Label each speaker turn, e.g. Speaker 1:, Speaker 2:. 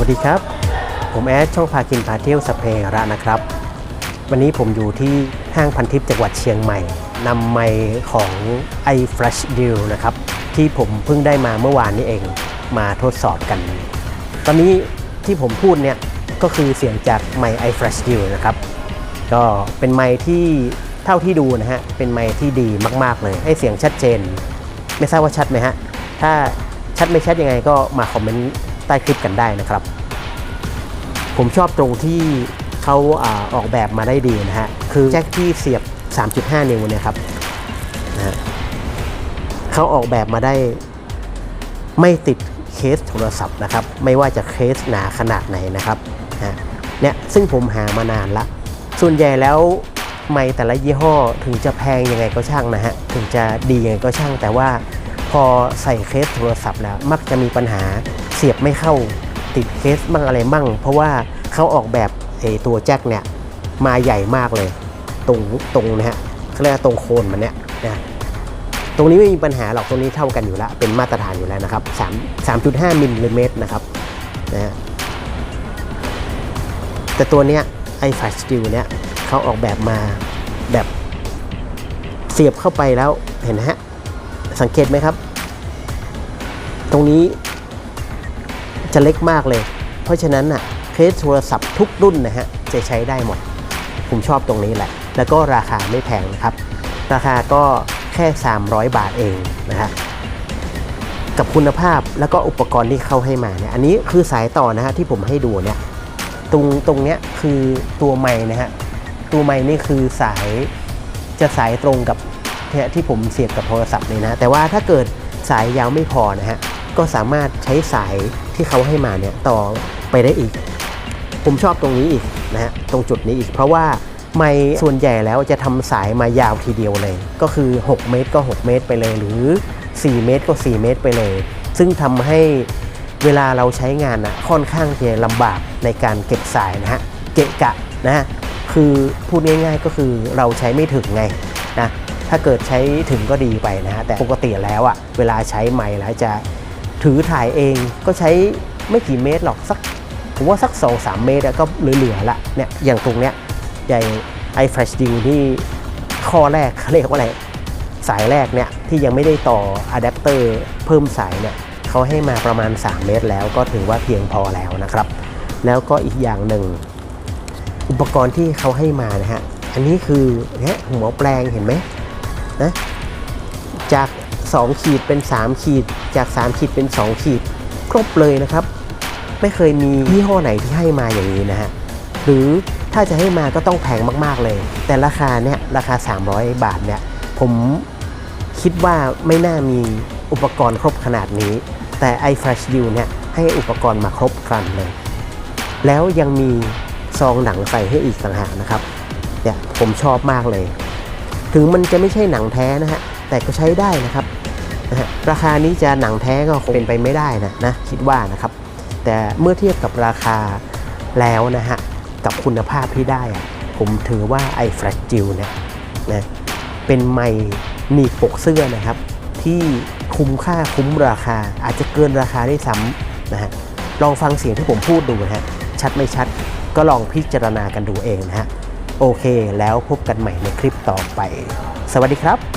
Speaker 1: วัสดีครับ ผมแอดช่องพากินพาเที่ยวสพเพระนะครับ วันนี้ผมอยู่ที่ห้างพันทิพย์จังหวัดเชียงใหม่นำไมค์ของ i Fresh Deal นะครับ ที่ผมเพิ่งได้มาเมื่อวานนี้เองมาทดสอบกัน ตอนนี้ที่ผมพูดเนี่ย ก็คือเสียงจากไมค์ i Fresh Deal นะครับ ก็เป็นไมค์ที่เท่าที่ดูนะฮะ เป็นไมค์ที่ดีมากๆเลย ให้เสียงชัดเจน ไม่ทราบว่าชัดไหมฮะ ถ้าชัดไม่ชัดยังไงก็มาคอมเมนต์ ใต้คลิปกันได้นะครับ ผมชอบตรงที่เขาออกแบบมาได้ดีนะฮะ คือแจ็คที่เสียบ 3.5 นิ้วเนี่ยครับนะเขาออกแบบมาได้ไม่ติดเคสโทรศัพท์นะครับ ไม่ว่าจะเคสหนาขนาดไหนนะครับนะเนี่ยซึ่งผมหามานานละ ส่วนใหญ่แล้วไม้แต่ละยี่ห้อถึงจะแพงยังไงก็ช่างนะฮะ ถึงจะดียังไงก็ช่างแต่ว่า พอใส่เคสโทรศัพท์แล้วมักจะมีปัญหาเสียบไม่เข้าติดเคสบ้างอะไรบ้างเพราะว่าเขาออกแบบไอ้ตัวแจ็คเนี่ยมาใหญ่มากเลย ตรงตรงนะฮะเขาเรียกตรงโคนมันเนี่ยนะตรงนี้ไม่มีปัญหาหรอกตรงนี้เท่ากันอยู่แล้วเป็นมาตรฐานอยู่แล้วนะครับ3 3.5มิลลิเมตรนะครับนะฮะแต่ตัวเนี้ยไอ้ Flash Steel เนี่ยเขาออกแบบมาแบบเสียบเข้าไปแล้วเห็นนะฮะ สังเกตไหมครับ ตรงนี้จะเล็กมากเลย เพราะฉะนั้นน่ะเคสโทรศัพท์ทุกรุ่นนะฮะจะใช้ได้หมด ผมชอบตรงนี้แหละ แล้วก็ราคาไม่แพงนะครับ ราคาก็แค่ 300 บาทเองนะฮะกับคุณภาพแล้วก็อุปกรณ์ที่เขาให้มาเนี่ยอันนี้คือสายต่อนะฮะที่ผมให้ดูเนี่ยตรงตรงเนี้ยคือตัวไม้นะฮะตัวไม้นี่คือสายจะสายตรงกับ ที่ผมเสียบกับโทรศัพท์เลยนะ แต่ว่าถ้าเกิดสายยาวไม่พอนะฮะก็สามารถใช้สายที่เขาให้มาเนี่ยต่อไปได้อีก ผมชอบตรงนี้อีกนะฮะตรงจุดนี้อีก เพราะว่าไม้ส่วนใหญ่แล้วจะทำสายมายาวทีเดียวเลย ก็คือ 6 เมตรก็ 6 เมตรไปเลย หรือ 4 เมตรก็ 4 เมตรไปเลย ซึ่งทำให้เวลาเราใช้งานอะค่อนข้างจะลำบากในการเก็บสายนะฮะเกะกะนะฮะคือพูดง่ายๆก็คือเราใช้ไม่ถึงไงนะ ถ้าเกิดใช้ถึงก็ดีไปนะฮะแต่ปกติแล้วอะเวลาใช้ไม้แล้วจะถือถ่ายเองก็ใช้ไม่กี่เมตรหรอกสักผมว่าสัก 2-3 เมตรก็เหลือๆละเนี่ยอย่างตรงเนี้ยใหญ่ i Flash Deal ที่ข้อแรกเขาเรียกว่าอะไรสายแรกเนี่ยที่ยังไม่ได้ต่ออะแดปเตอร์เพิ่มสายเนี่ยเขาให้มาประมาณ 3 เมตรแล้วก็ถือว่าเพียงพอแล้วนะครับ แล้วก็อีกอย่างหนึ่ง อุปกรณ์ที่เขาให้มานะฮะ อันนี้คือเนี่ยหัวแปลงเห็นไหม นะจาก 2 ขีดเป็น 3 ขีด จาก 3 ขีดเป็น 2 ขีด ครบเลยนะครับ ไม่เคยมียี่ห้อไหนที่ให้มาอย่างนี้นะฮะหรือถ้าจะให้มาก็ต้องแพงมากๆเลย แต่ราคาเนี่ยราคา 300 บาทเนี่ยผมคิดว่าไม่น่ามีอุปกรณ์ครบขนาดนี้ แต่ i Flash Deal เนี่ยให้อุปกรณ์มาครบครันเลย แล้วยังมีซองหนังใส่ให้อีกต่างหากนะครับเนี่ยผมชอบมากเลย ถึงมันจะไม่ใช่หนังแท้นะฮะ แต่ก็ใช้ได้นะครับนะฮะราคานี้จะหนังแท้ก็คงเป็นไปไม่ได้นะนะคิดว่านะครับ แต่เมื่อเทียบกับราคาแล้วนะฮะ กับคุณภาพที่ได้อะผมถือว่าไอ้ Flash Deal เนี่ยนะเป็นไม้หนีบปกเสื้อนะครับ ที่คุ้มค่าคุ้มราคาอาจจะเกินราคาได้ซ้ำนะฮะลองฟังเสียงที่ผมพูดดูนะฮะชัดไม่ชัดก็ลองพิจารณากันดูเองนะฮะ โอเค แล้วพบกันใหม่ในคลิปต่อไป สวัสดีครับ